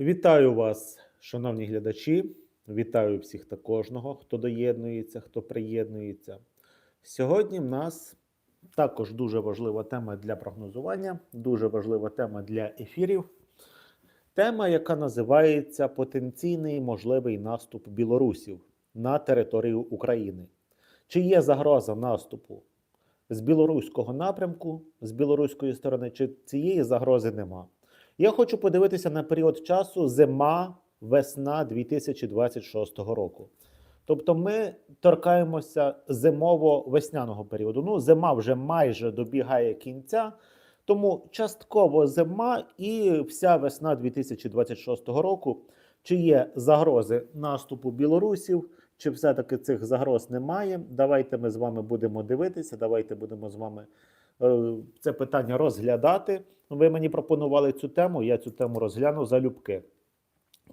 Вітаю вас, шановні глядачі. Вітаю всіх та кожного, хто доєднується, хто приєднується. Сьогодні в нас також дуже важлива тема для прогнозування, дуже важлива тема для ефірів. Тема, яка називається Потенційний можливий наступ білорусів на територію України. Чи є загроза наступу з білоруського напрямку, з білоруської сторони, чи цієї загрози нема? Я хочу подивитися на період часу зима, весна 2026 року. Тобто ми торкаємося зимово-весняного періоду. Ну, зима вже майже добігає кінця, тому частково зима і вся весна 2026 року. Чи є загрози наступу білорусів, чи все-таки цих загроз немає? Давайте ми з вами будемо дивитися. Давайте будемо з вами це питання розглядати. Ви мені пропонували цю тему, я цю тему розгляну залюбки,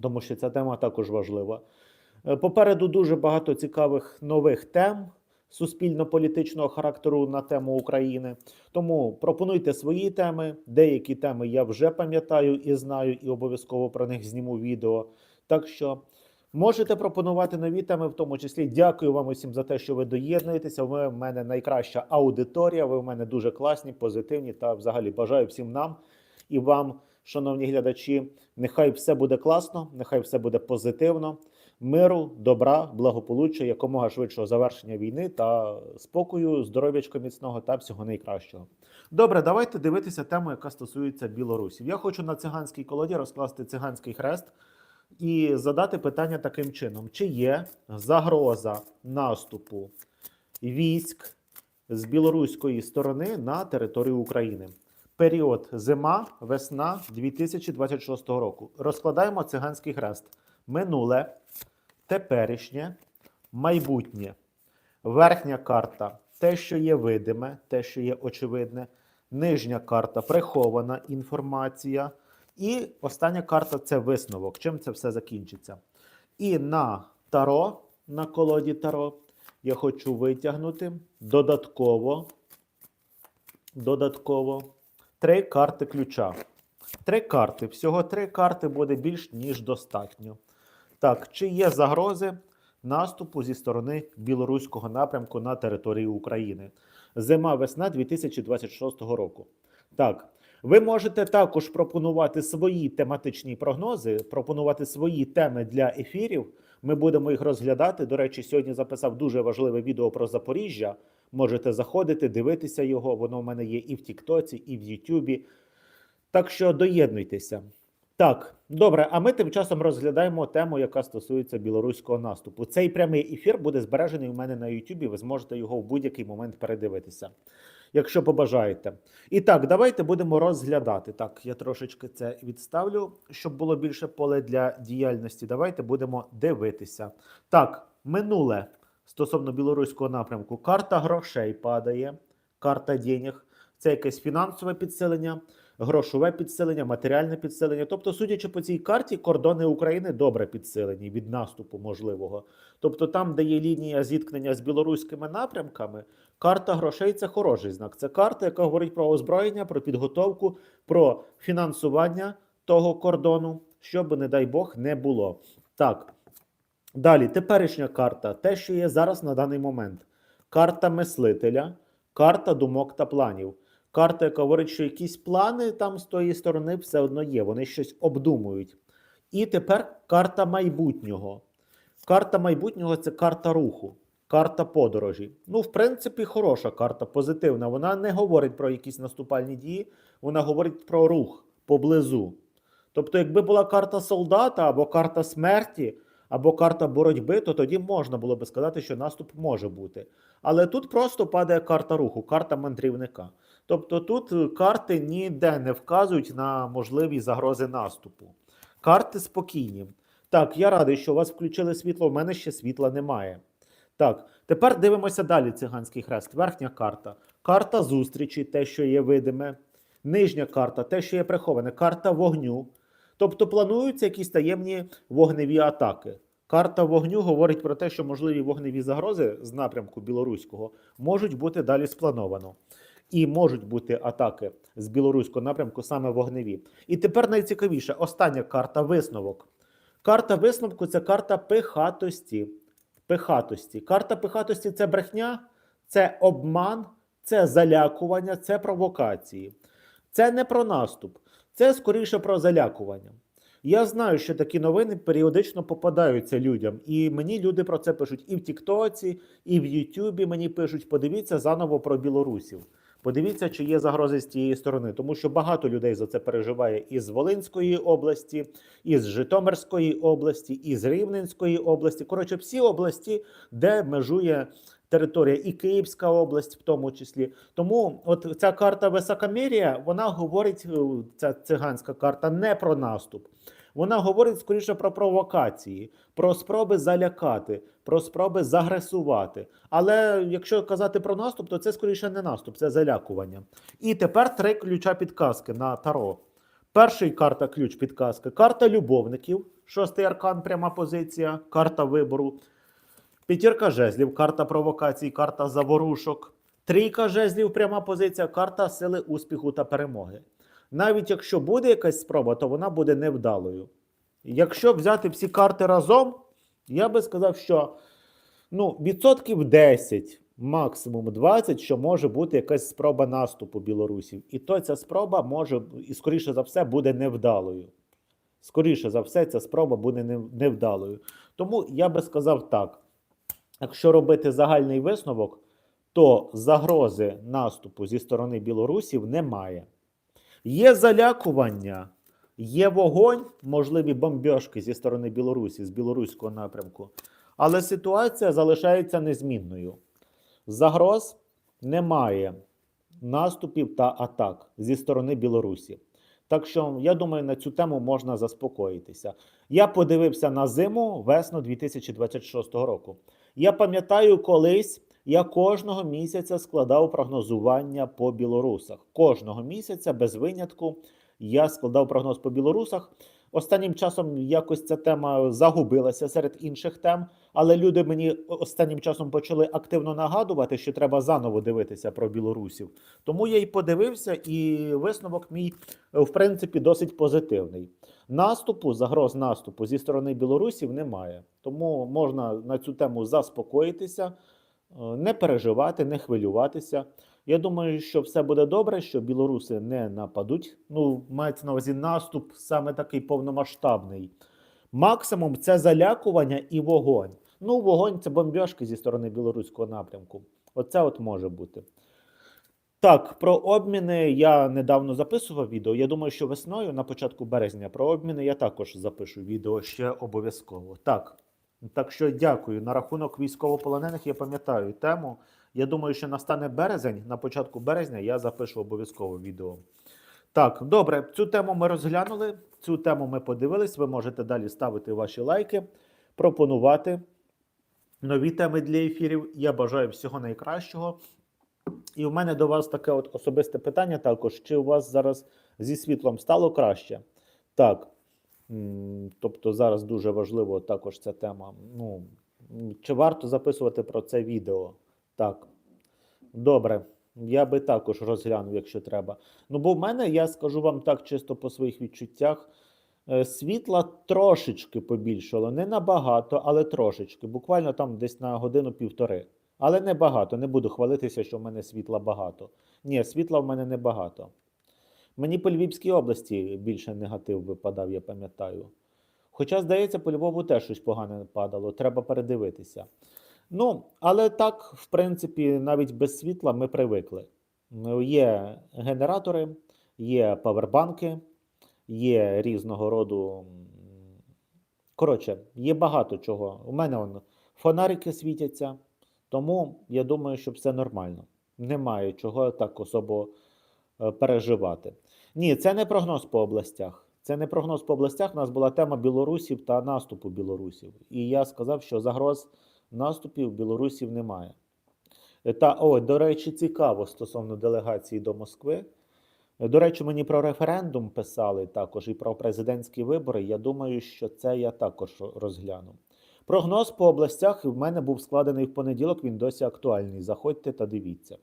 тому що ця тема також важлива. Е, Попереду дуже багато цікавих нових тем суспільно-політичного характеру на тему України. Тому пропонуйте свої теми. Деякі теми я вже пам'ятаю і знаю, і обов'язково про них зніму відео. Так що можете пропонувати нові теми, в тому числі. Дякую вам усім за те, що ви доєднуєтеся. Ви в мене найкраща аудиторія. Ви в мене дуже класні, позитивні та взагалі бажаю всім нам і вам, шановні глядачі. Нехай все буде класно, нехай все буде позитивно. Миру, добра, благополуччя, якомога швидшого завершення війни та спокою, здоров'ячка міцного та всього найкращого. Добре, давайте дивитися тему, яка стосується білорусів. Я хочу на циганській колоді розкласти циганський хрест і задати питання таким чином: чи є загроза наступу військ з білоруської сторони на територію України? Період зима, весна 2026 року. Розкладаємо циганський хрест. Минуле, теперішнє, майбутнє. Верхня карта те, що є видиме, те, що є очевидне. Нижня карта прихована інформація. І остання карта це висновок. Чим це все закінчиться? І на таро, на колоді таро, я хочу витягнути додатково, додатково три карти ключа. Три карти. Всього три карти буде більш ніж достатньо. Так, чи є загрози наступу зі сторони білоруського напрямку на території України? Зима-весна 2026 року. Так, ви можете також пропонувати свої тематичні прогнози, пропонувати свої теми для ефірів. Ми будемо їх розглядати. До речі, сьогодні записав дуже важливе відео про Запоріжжя. Можете заходити, дивитися його. Воно в мене є і в Тіктоці, і в Ютубі. Так що доєднуйтеся. Так, добре. А ми тим часом розглядаємо тему, яка стосується білоруського наступу. Цей прямий ефір буде збережений у мене на Ютубі. Ви зможете його в будь-який момент передивитися, якщо побажаєте. І так, давайте будемо розглядати. Так, я трошечки це відставлю, щоб було більше поле для діяльності. Давайте будемо дивитися. Так, минуле стосовно білоруського напрямку. Карта грошей падає, карта денег. Це якесь фінансове підсилення грошове підсилення, матеріальне підсилення. Тобто, судячи по цій карті, кордони України добре підсилені від наступу можливого. Тобто, там, де є лінія зіткнення з білоруськими напрямками, карта грошей це хороший знак. Це карта, яка говорить про озброєння, про підготовку, про фінансування того кордону, щоб, не дай Бог, не було. Так. Далі, теперішня карта, те, що є зараз на даний момент. Карта мислителя, карта думок та планів. Карта, яка говорить, що якісь плани там з тої сторони все одно є, вони щось обдумують. І тепер карта майбутнього. Карта майбутнього це карта руху, карта подорожі. Ну, в принципі, хороша карта, позитивна. Вона не говорить про якісь наступальні дії, вона говорить про рух поблизу. Тобто, якби була карта солдата або карта смерті, або карта боротьби, то тоді можна було би сказати, що наступ може бути. Але тут просто падає карта руху, карта мандрівника. Тобто тут карти ніде не вказують на можливі загрози наступу. Карти спокійні. Так, я радий, що у вас включили світло. У мене ще світла немає. Так, тепер дивимося далі. Циганський хрест. Верхня карта. Карта зустрічі, те, що є видиме. Нижня карта, те, що є приховане. Карта вогню. Тобто плануються якісь таємні вогневі атаки. Карта вогню говорить про те, що можливі вогневі загрози з напрямку білоруського можуть бути далі сплановано. і можуть бути атаки з білоруського напрямку саме вогневі. І тепер найцікавіше: остання карта висновок. Карта висновку це карта пихатості. Пихатості. Карта пихатості це брехня, це обман, це залякування, це провокації. Це не про наступ, це скоріше про залякування. Я знаю, що такі новини періодично попадаються людям, і мені люди про це пишуть і в Тіктоці, і в Ютубі мені пишуть: подивіться заново про білорусів. Подивіться, чи є загрози з тієї сторони, тому що багато людей за це переживає із Волинської області, із Житомирської області, із Рівненської області. Коротше, всі області, де межує територія, і Київська область, в тому числі. Тому, от ця карта Високомір'я, вона говорить, е, ця циганська карта, не про наступ. Вона говорить скоріше про провокації, про спроби залякати, про спроби загресувати. Але якщо казати про наступ, то це скоріше не наступ, це залякування. І тепер три ключа підказки на таро. Перший карта ключ підказки. Карта любовників, шостий аркан, пряма позиція, карта вибору. П'ятірка жезлів, карта провокацій, карта заворушок. Трійка жезлів, пряма позиція, карта сили успіху та перемоги. Навіть якщо буде якась спроба, то вона буде невдалою. Якщо взяти всі карти разом, я би сказав, що ну, відсотків 10, максимум 20, що може бути якась спроба наступу білорусів. І то ця спроба може, і скоріше за все, буде невдалою. Скоріше за все, ця спроба буде невдалою. Тому я би сказав так: якщо робити загальний висновок, то загрози наступу зі сторони білорусів немає. Є залякування, є вогонь, можливі бомбьошки зі сторони Білорусі, з білоруського напрямку. Але ситуація залишається незмінною. Загроз немає наступів та атак зі сторони Білорусі. Так що, я думаю, на цю тему можна заспокоїтися. Я подивився на зиму весну 2026 року. Я пам'ятаю, колись я кожного місяця складав прогнозування по білорусах. Кожного місяця без винятку я складав прогноз по білорусах. Останнім часом якось ця тема загубилася серед інших тем, але люди мені останнім часом почали активно нагадувати, що треба заново дивитися про білорусів. Тому я й подивився, і висновок мій, е, в принципі, досить позитивний. Наступу, загроз наступу зі сторони білорусів немає. Тому можна на цю тему заспокоїтися, не переживати, не хвилюватися. Я думаю, що все буде добре, що білоруси не нападуть. Ну, мається на увазі наступ саме такий повномасштабний. Максимум це залякування і вогонь. Ну, вогонь це бомбьошки зі сторони білоруського напрямку. Оце от може бути. Так, про обміни я недавно записував відео. Я думаю, що весною, на початку березня, про обміни я також запишу відео ще обов'язково. Так. Так що дякую. На рахунок військовополонених я пам'ятаю тему. Я думаю, що настане березень, на початку березня я запишу обов'язково відео. Так, добре, цю тему ми розглянули. Цю тему ми подивились. Ви можете далі ставити ваші лайки, пропонувати нові теми для ефірів. Я бажаю всього найкращого. І в мене до вас таке от особисте питання також: чи у вас зараз зі світлом стало краще? Так. Тобто зараз дуже важливо також ця тема. Ну, чи варто записувати про це відео? Так. Добре. Я би також розглянув, якщо треба. Ну, бо в мене, я скажу вам так, чисто по своїх відчуттях, е, світла трошечки побільшало. Не набагато, але трошечки. Буквально там десь на годину-півтори. Але не багато. Не буду хвалитися, що в мене світла багато. Ні, світла в мене не багато. Мені по Львівській області більше негатив випадав, я пам'ятаю. Хоча, здається, по Львову теж щось погане падало, треба передивитися. Ну, але так, в принципі, навіть без світла ми привикли. Ну, Є генератори, є павербанки, є різного роду. Коротше, є багато чого. У мене он, фонарики світяться, тому я думаю, що все нормально. Немає чого так особо е, переживати. Ні, це не прогноз по областях. Це не прогноз по областях. У нас була тема білорусів та наступу білорусів. І я сказав, що загроз наступів білорусів немає. Е, Та, о, до речі, цікаво стосовно делегації до Москви. Е, До речі, мені про референдум писали також і про президентські вибори. Я думаю, що це я також розгляну. Прогноз по областях в мене був складений в понеділок, він досі актуальний. Заходьте та дивіться.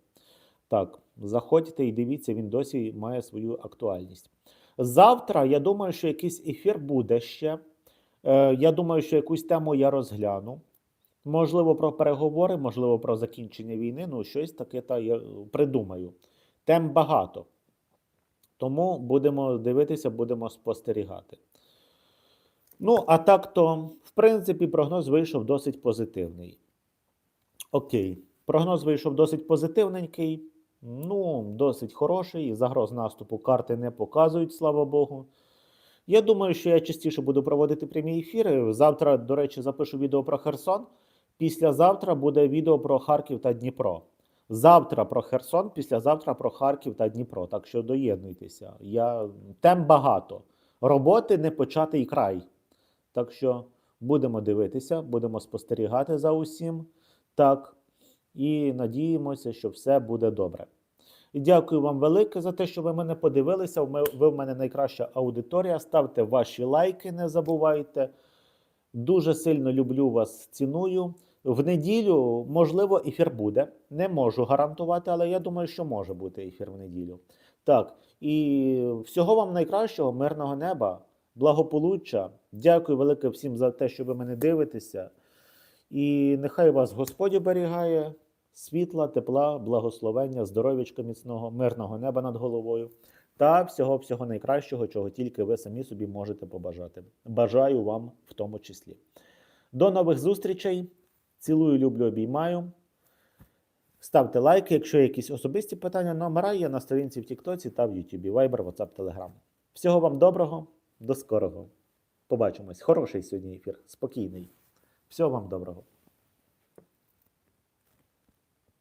Так, заходьте і дивіться, він досі має свою актуальність. Завтра, я думаю, що якийсь ефір буде ще. Е, я думаю, що якусь тему я розгляну. Можливо, про переговори, можливо, про закінчення війни. Ну, щось таке та я придумаю. Тем багато. Тому будемо дивитися, будемо спостерігати. Ну, а так то, в принципі, прогноз вийшов досить позитивний. Окей, прогноз вийшов досить позитивненький, ну, досить хороший. Загроз наступу карти не показують, слава Богу. Я думаю, що я частіше буду проводити прямі ефіри. Завтра, до речі, запишу відео про Херсон. Післязавтра буде відео про Харків та Дніпро. Завтра про Херсон, післязавтра про Харків та Дніпро. Так що доєднуйтеся. Я... Тем багато. Роботи не початий край. Так що будемо дивитися, будемо спостерігати за усім. Так. І надіємося, що все буде добре. І дякую вам велике за те, що ви мене подивилися. Ви в мене найкраща аудиторія. Ставте ваші лайки, не забувайте. Дуже сильно люблю вас, ціную. В неділю, можливо, ефір буде. Не можу гарантувати, але я думаю, що може бути ефір в неділю. Так, і всього вам найкращого, мирного неба, благополуччя. Дякую велике всім за те, що ви мене дивитеся. І нехай вас Господь оберігає, світла, тепла, благословення, здоров'ячка міцного, мирного неба над головою та всього всього найкращого, чого тільки ви самі собі можете побажати. Бажаю вам в тому числі. До нових зустрічей. Цілую, люблю, обіймаю. Ставте лайки, якщо є якісь особисті питання, номера є на сторінці в Тіктоці та в Ютубі, Viber, WhatsApp, Telegram. Всього вам доброго, до скорого. Побачимось. Хороший сьогодні ефір, спокійний. Всього вам доброго.